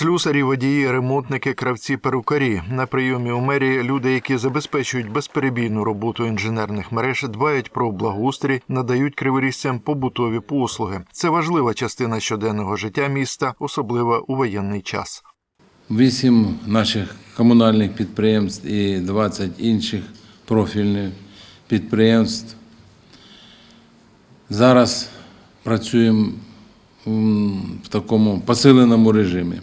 Слюсарі, водії, ремонтники, кравці, перукарі на прийомі у мерії люди, які забезпечують безперебійну роботу інженерних мереж, дбають про благоустрій, надають криворізцям побутові послуги. Це важлива частина щоденного життя міста, особливо у воєнний час. Вісім наших комунальних підприємств і 20 інших профільних підприємств. Зараз працюємо в такому посиленому режимі.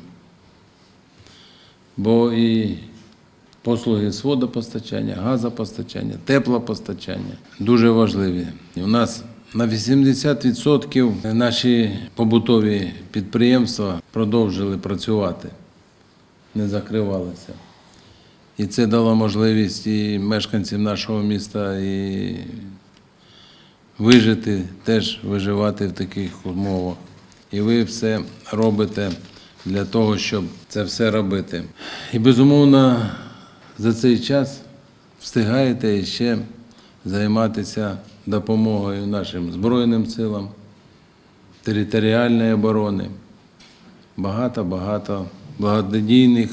Бо і послуги з водопостачання, газопостачання, теплопостачання дуже важливі. І У нас на 80% наші побутові підприємства продовжили працювати не закривалися. І це дало можливість і мешканцям нашого міста і вижити, теж виживати в таких умовах. І ви все робите для того, щоб це все робити. І безумовно, за цей час встигаєте ще займатися допомогою нашим Збройним силам, територіальної оборони багато-багато благодійних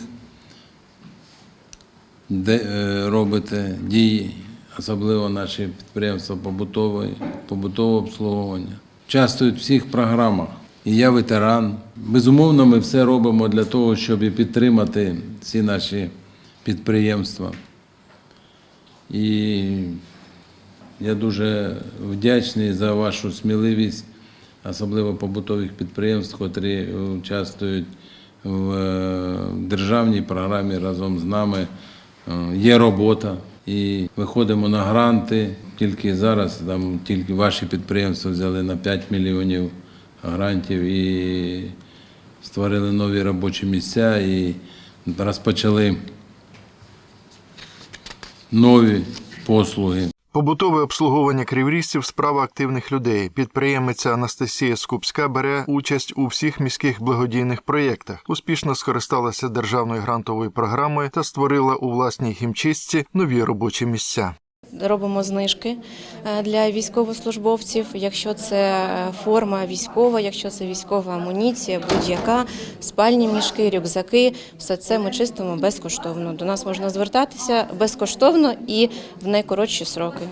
де, е, робите дії, особливо наші підприємства побутової, побутового обслуговування. Участвують в всіх програмах. І я ветеран. Безумовно, ми все робимо для того, щоб підтримати ці наші підприємства. І я дуже вдячний за вашу сміливість, особливо побутових підприємств, котрі участвують в е, державній програмі разом з нами. Е, Є робота і виходимо на гранти. Тільки зараз там тільки ваші підприємства взяли на 5 мільйонів грантів і створили нові робочі місця і розпочали нові послуги. Побутове обслуговування криворізців – справа активних людей. Підприємиця Анастасія Скупська бере участь у всіх міських благодійних проєктах. Успішно скористалася державною грантовою програмою та створила у власній хімчистці нові робочі місця. Робимо знижки е, для військовослужбовців, якщо це форма військова, якщо це військова амуніція, будь-яка, спальні мішки, рюкзаки, все це ми чистимо безкоштовно. До нас можна звертатися безкоштовно і в найкоротші сроки.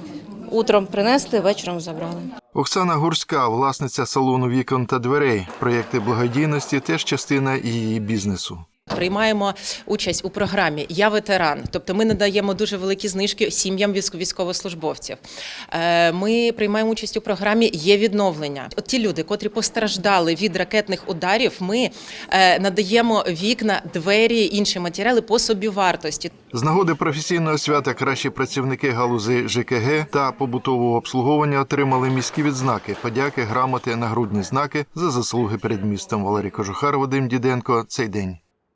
Утром принесли, вечором забрали. Оксана Гурська, власниця салону вікон та дверей. Проєкти благодійності теж частина її бізнесу. Приймаємо участь у програмі Я ветеран, тобто ми надаємо дуже великі знижки сім'ям військ- військовослужбовців. Е, Ми приймаємо участь у програмі Є відновлення. От ті люди, котрі постраждали від ракетних ударів, ми е, надаємо вікна, двері, інші матеріали по собівартості. З нагоди професійного свята кращі працівники галузи ЖКГ та побутового обслуговування отримали міські відзнаки, подяки, грамоти, нагрудні знаки за заслуги перед містом. Валерій Кожухар, Вадим Діденко. Цей день.